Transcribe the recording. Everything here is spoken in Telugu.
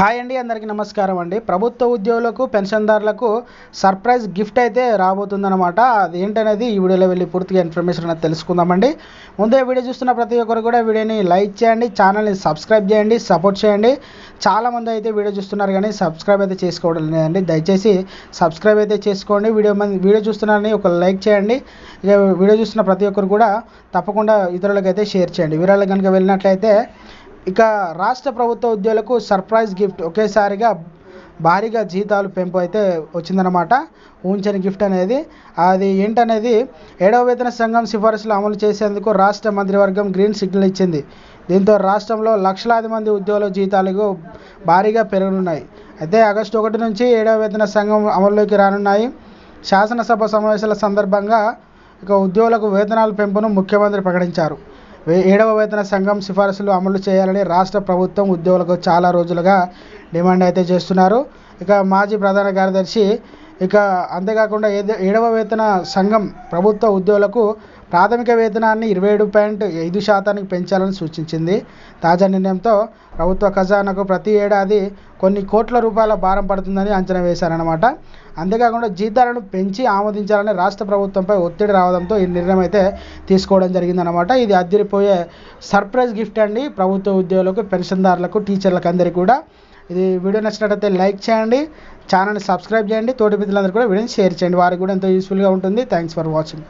హాయ్ అండి అందరికీ నమస్కారం అండి. ప్రభుత్వ ఉద్యోగులకు పెన్షన్దారులకు సర్ప్రైజ్ గిఫ్ట్ అయితే రాబోతుందన్నమాట. అది ఏంటనేది ఈ వీడియోలో వెళ్ళి పూర్తిగా ఇన్ఫర్మేషన్ అనేది తెలుసుకుందామండి. ముందే వీడియో చూస్తున్న ప్రతి ఒక్కరు కూడా వీడియోని లైక్ చేయండి ఛానల్ని సబ్స్క్రైబ్ చేయండి సపోర్ట్ చేయండి. చాలామంది అయితే వీడియో చూస్తున్నారు కానీ సబ్స్క్రైబ్ అయితే చేసుకోవడం లేదండి. దయచేసి సబ్స్క్రైబ్ అయితే చేసుకోండి. వీడియో మంది వీడియో చూస్తున్నారని ఒక లైక్ చేయండి. ఇక వీడియో చూస్తున్న ప్రతి ఒక్కరు కూడా తప్పకుండా ఇతరులకైతే అయితే షేర్ చేయండి. వీరాలకు కనుక వెళ్ళినట్లయితే ఇక రాష్ట్ర ప్రభుత్వ ఉద్యోగులకు సర్ప్రైజ్ గిఫ్ట్ ఒకేసారిగా భారీగా జీతాలు పెంపు అయితే వచ్చిందనమాట ఊంచని గిఫ్ట్ అనేది. అది ఏంటనేది ఏడవ వేతన సంఘం సిఫారసులు అమలు చేసేందుకు రాష్ట్ర మంత్రివర్గం గ్రీన్ సిగ్నల్ ఇచ్చింది. దీంతో రాష్ట్రంలో లక్షలాది మంది ఉద్యోగుల జీతాలకు భారీగా పెరగనున్నాయి. అయితే ఆగస్టు ఒకటి నుంచి ఏడవ వేతన సంఘం అమల్లోకి రానున్నాయి. శాసనసభ సమావేశాల సందర్భంగా ఇక ఉద్యోగులకు వేతనాల పెంపును ముఖ్యమంత్రి ప్రకటించారు. ఏడవ వేతన సంఘం సిఫారసులు అమలు చేయాలని రాష్ట్ర ప్రభుత్వం ఉద్యోగులకు చాలా రోజులుగా డిమాండ్ అయితే చేస్తున్నారు. ఇక మాజీ ప్రధాన కార్యదర్శి ఇక అంతేకాకుండా ఏద- ఏడవ వేతన సంఘం ప్రభుత్వ ఉద్యోగులకు ప్రాథమిక వేతనాన్ని ఇరవై ఏడు పాయింట్ ఐదు శాతానికి పెంచాలని సూచించింది. తాజా నిర్ణయంతో ప్రభుత్వ ఖజానాకు ప్రతి ఏడాది కొన్ని కోట్ల రూపాయల భారం పడుతుందని అంచనా వేశారన్నమాట. అంతేకాకుండా జీతాలను పెంచి ఆమోదించాలని రాష్ట్ర ప్రభుత్వంపై ఒత్తిడి రావడంతో ఈ నిర్ణయం అయితే తీసుకోవడం జరిగిందనమాట ఇది అద్దరిపోయే సర్ప్రైజ్ గిఫ్ట్ అండి ప్రభుత్వ ఉద్యోగులకు పెన్షన్దారులకు టీచర్లకు అందరికీ కూడా. ఇది వీడియో నచ్చినట్లయితే లైక్ చేయండి ఛానల్ని సబ్స్క్రైబ్ చేయండి తోటి మిత్రులందరూ కూడా వీడియోని షేర్ చేయండి. వారికి కూడా ఎంతో యూస్ఫుల్గా ఉంటుంది. Thanks for watching